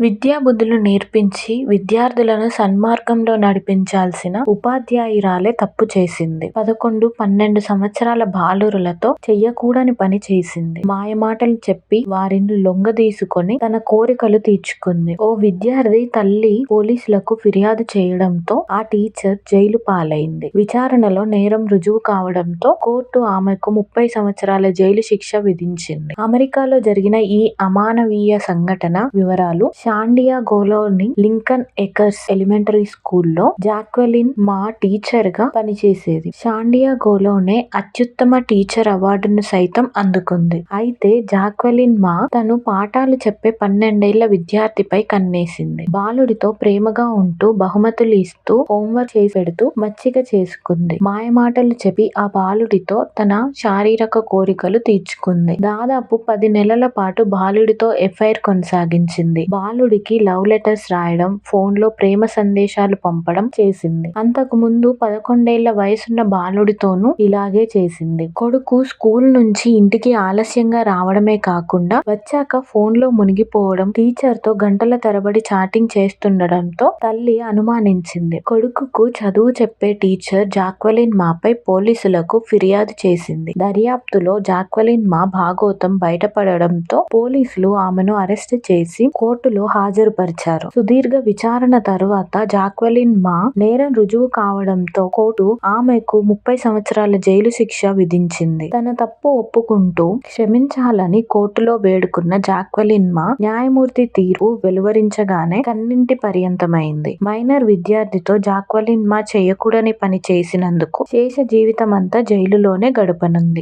విద్యాబుద్ధులు నేర్పించి విద్యార్థులను సన్మార్గంలో నడిపించాల్సిన ఉపాధ్యాయురాలే తప్పు చేసింది. పదకొండు, పన్నెండు సంవత్సరాల బాలురులతో చెయ్యకూడని పని చేసింది. మాయమాటలు చెప్పి వారిని లొంగదీసుకొని తన కోరికలు తీర్చుకుంది. ఓ విద్యార్థి తల్లి పోలీసులకు ఫిర్యాదు చేయడంతో ఆ టీచర్ జైలు పాలైంది. విచారణలో నేరం రుజువు కావడంతో కోర్టు ఆమెకు ముప్పై సంవత్సరాల జైలు శిక్ష విధించింది. అమెరికాలో జరిగిన ఈ అమానవీయ సంఘటన వివరాలు శాండియాగోలోని లింకన్ ఎకర్స్ ఎలిమెంటరీ స్కూల్లో జాక్వెలిన్ మా టీచర్గా పనిచేసేది. శాండియాగోలోనే అత్యుత్తమ టీచర్ అవార్డును సైతం అందుకుంది. అయితే జాక్వెలిన్ మా తను పాఠాలు చెప్పే పన్నెండేళ్ళ విద్యార్థిపై కన్నేసింది. బాలుడితో ప్రేమగా ఉంటూ బహుమతులు ఇస్తూ హోంవర్క్ చేసిపెడుతూ మచ్చిక చేసుకుంది. మాయమాటలు చెప్పి ఆ బాలుడితో తన శారీరక కోరికలు తీర్చుకుంది. దాదాపు పది నెలల పాటు బాలుడితో ఎఫ్ఐఆర్ కొనసాగించింది. బాలు బాలుడికి లవ్ లెటర్స్ రాయడం, ఫోన్లో ప్రేమ సందేశాలు పంపడం చేసింది. అంతకు ముందు పదకొండేళ్ళ వయసున్న బాలుడితోనూ ఇలాగే చేసింది. కొడుకు స్కూల్ నుంచి ఇంటికి ఆలస్యంగా రావడమే కాకుండా వచ్చాక ఫోన్లో మునిగిపోవడం, టీచర్తో గంటల తరబడి చాటింగ్ చేస్తుండడంతో తల్లి అనుమానించింది. కొడుకుకు చదువు చెప్పే టీచర్ జాక్వలిన్ మాపై పోలీసులకు ఫిర్యాదు చేసింది. దర్యాప్తులో జాక్వలిన్ మా భాగోతం బయటపడడంతో పోలీసులు ఆమెను అరెస్ట్ చేసి కోర్టులో హాజరుపరిచారు. సుదీర్ఘ విచారణ తరువాత జాక్వెలిన్ మా నేరం రుజువు కావడంతో కోర్టు ఆమెకు ముప్పై సంవత్సరాల జైలు శిక్ష విధించింది. తన తప్పు ఒప్పుకుంటూ క్షమించాలని కోర్టులో వేడుకున్న జాక్వెలిన్ మా న్యాయమూర్తి తీర్పు వెలువరించగానే కన్నీటి పర్యంతమైంది. మైనర్ విద్యార్థితో జాక్వెలిన్ మా చేయకూడని పని చేసినందుకు శేష జీవితమంతా జైలులోనే గడపనుంది.